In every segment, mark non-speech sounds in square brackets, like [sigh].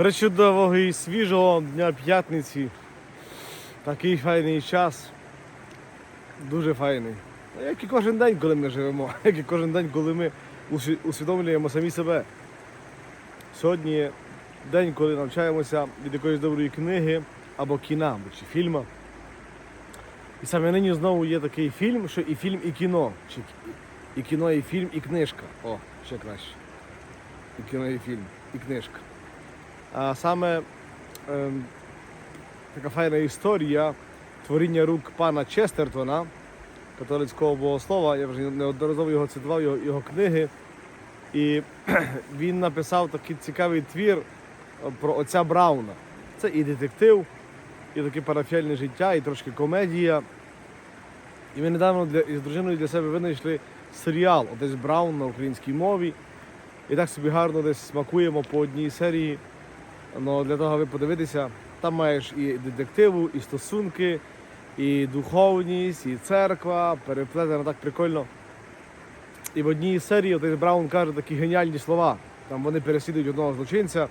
Причудового і свіжого дня п'ятниці. Такий файний час. Дуже файний. Як і кожен день, коли ми живемо, [laughs] як і кожен день, коли ми усвідомлюємо самі себе. Сьогодні день, коли навчаємося від якоїсь доброї книги або кіна, чи фільму. І саме нині знову є такий фільм, що і фільм, і кіно. Чи і кіно, і фільм, і книжка. О, ще краще. І кіно, і фільм, і книжка. А саме ем, така файна історія творіння рук пана Честертона, католицького богослова. Я вже неодноразово його цитував, його, його книги. І [clears throat] він написав такий цікавий твір е, про отця Брауна. Це і детектив, і таке парафіальне життя, і трошки комедія. І ми недавно для, із дружиною для себе винайшли серіал Отець Браун на українській мові. І так собі гарно десь смакуємо по одній серії. Ну, для того, аби подивитися, там маєш і детективу, і стосунки, і духовність, і церква, переплетено так прикольно. І в одній серії отець Браун каже такі геніальні слова. Там вони переслідують одного злочинця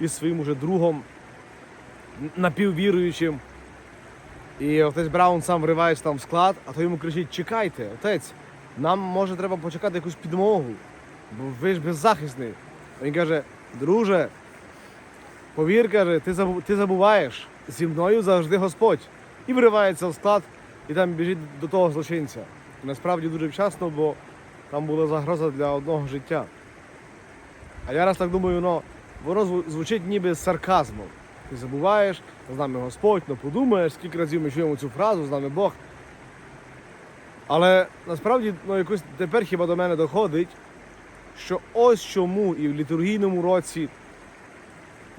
із своїм уже другом, напіввіруючим. І отець Браун сам вривається там в склад, а той йому кричить: чекайте, отець, нам може треба почекати якусь підмогу, бо ви ж беззахисний. Він каже, друже, повір, каже, ти, забу- ти забуваєш, зі мною завжди Господь. І вривається в склад, і там біжить до того злочинця. І насправді дуже вчасно, бо там була загроза для одного життя. А я раз так думаю, ну, воно звучить ніби з сарказмом. Ти забуваєш, з нами Господь, ну подумаєш, скільки разів ми чуємо цю фразу, з нами Бог. Але насправді ну, якось тепер хіба до мене доходить, що ось чому і в літургійному році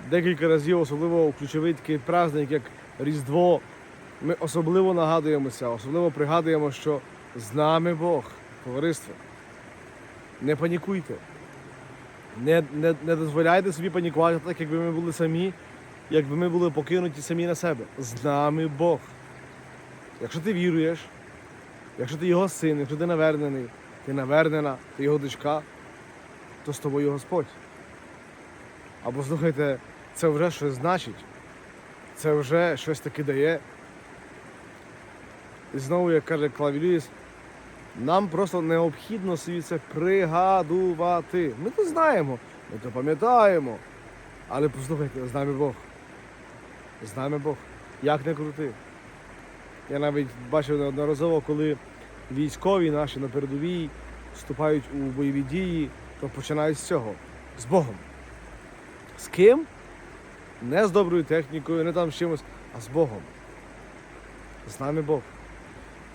декілька разів, особливо у ключовий такий праздник, як Різдво, ми особливо нагадуємося, особливо пригадуємо, що з нами Бог, товариство. Не панікуйте. Не, не, не дозволяйте собі панікувати, так якби ми були самі, якби ми були покинуті самі на себе. З нами Бог. Якщо ти віруєш, якщо ти його син, якщо ти навернений, ти навернена, ти його дочка, то з тобою Господь. Або слухайте, це вже щось значить, це вже щось таке дає. І знову, як каже Клаві Льюіс, нам просто необхідно собі це пригадувати. Ми то знаємо, ми то пам'ятаємо. Але послухайте, з нами Бог. З нами Бог. Як не крути. Я навіть бачив неодноразово, коли військові наші на передовій вступають у бойові дії, то починають з цього. З Богом. З ким? Не з доброю технікою, не там з чимось, а з Богом. З нами Бог.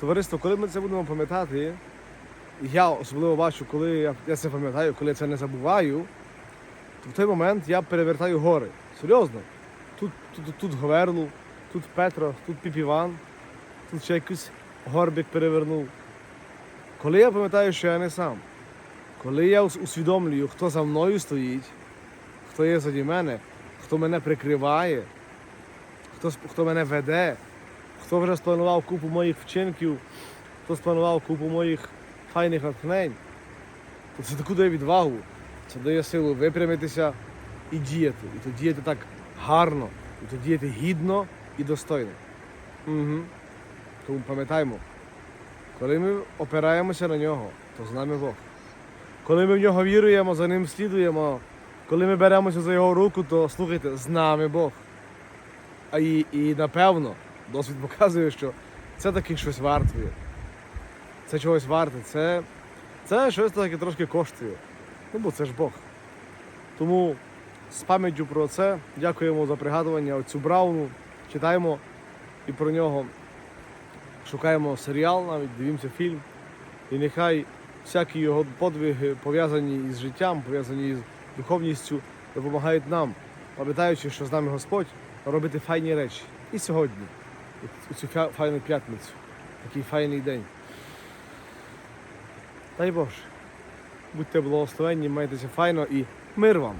Товариство, коли ми це будемо пам'ятати, я особливо бачу, коли я, я це пам'ятаю, коли я це не забуваю, то в той момент я перевертаю гори. Серйозно. Тут, тут, тут Говерлу, тут Петро, тут Піпіван, тут ще якийсь горбик перевернув. Коли я пам'ятаю, що я не сам, коли я усвідомлюю, хто за мною стоїть, хто є заді мене, хто мене прикриває, хто, хто мене веде, хто вже спланував купу моїх вчинків, хто спланував купу моїх файних натхнень, то це таку дає відвагу, це дає силу випрямитися і діяти. І то діяти так гарно, і то діяти гідно і достойно. Угу. Тому пам'ятаємо, коли ми опираємося на нього, то з нами Бог. Коли ми в нього віруємо, за ним слідуємо, коли ми беремося за його руку, то слухайте, з нами Бог. А і, і напевно, досвід показує, що це таки щось вартує. Це чогось варте, це, це щось таке трошки коштує. Ну, бо це ж Бог. Тому з пам'яттю про це дякуємо за пригадування оцю Брауну. Читаємо і про нього шукаємо серіал, навіть дивимося фільм. І нехай всякі його подвиги пов'язані із життям, пов'язані з духовністю, допомагають нам, пам'ятаючи, що з нами Господь, робити файні речі. І сьогодні, у цю файну п'ятницю, такий файний день. Дай Боже, будьте благословенні, майтеся файно і мир вам!